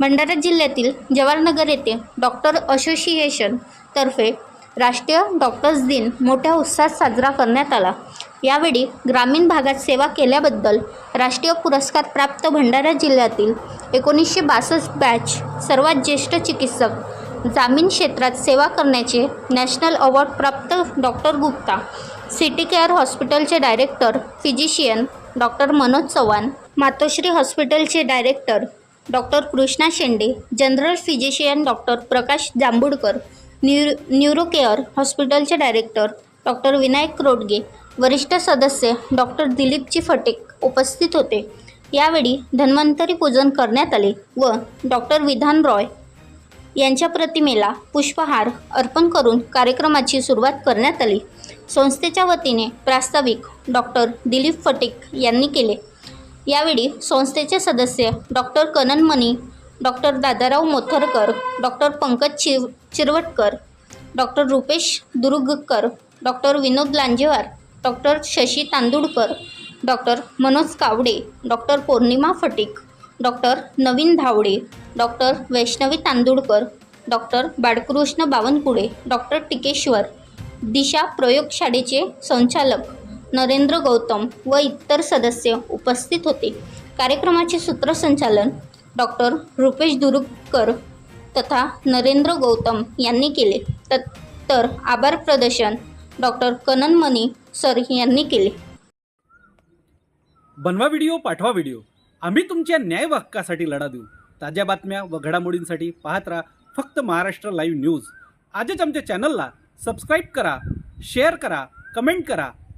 भंडारा जिल्ह्यातील जवाहरनगर येथे doctor association तर्फे राष्ट्रीय डॉक्टर्स दिन मोठ्या उत्साहात साजरा करण्यात आला. यावेळी ग्रामीण भागात सेवा केल्याबद्दल राष्ट्रीय पुरस्कार प्राप्त भंडारा जिल्ह्यातील एकोणीसशे बासष्ट बॅच सर्वात ज्येष्ठ चिकित्सक जामीन क्षेत्रात सेवा करण्याचे नॅशनल अवॉर्ड प्राप्त डॉक्टर गुप्ता सिटी केअर हॉस्पिटलचे director physician doctor Manoj Chavan Matoshri हॉस्पिटलचे director doctor Krishna Shende general physician doctor Prakash Jambhudkar new neurocare हॉस्पिटलचे डायरेक्टर डॉक्टर विनायक रोडगे वरिष्ठ सदस्य डॉक्टर दिलीपजी फटेक उपस्थित होते. यावेळी धन्वंतरी पूजन करण्यात आले व डॉक्टर विधान रॉय यांच्या प्रतिमेला पुष्पहार अर्पण करून कार्यक्रमाची सुरुवात करण्यात आली. संस्थेच्या वतीने प्रास्ताविक डॉक्टर दिलीप फटेक यांनी केले. यावेळी संस्थेचे सदस्य doctor Kannamani doctor Dadarao Motharkar doctor Pankaj चिर Chirwatkar doctor Rupesh Durugkar doctor Vinod Lanjewar doctor Shashi Tandulkar doctor Manoj Kawade doctor Poornima Phatik doctor Naveen Dhawade doctor Vaishnavi Tandulkar doctor Balkrishna Bawankule doctor Tikeshwar Disha प्रयोगशाळेचे संचालक नरेंद्र गौतम व इतर सदस्य उपस्थित होते. कार्यक्रमाचे सूत्रसंचालन डॉक्टर रुपेश दुरुकर तथा नरेंद्र गौतम यांनी केले. त- तर आभार प्रदर्शन डॉक्टर कनन मनी सर यांनी केले. बनवा व्हिडिओ पाठवा व्हिडिओ. आम्ही तुमच्या न्याय हक्कासाठी लढा देऊ. ताज्या बातम्या व घडामोडींसाठी पाहत राहा फक्त महाराष्ट्र लाईव्ह न्यूज. आजच आमच्या चॅनलला सबस्क्राईब करा शेअर करा कमेंट करा.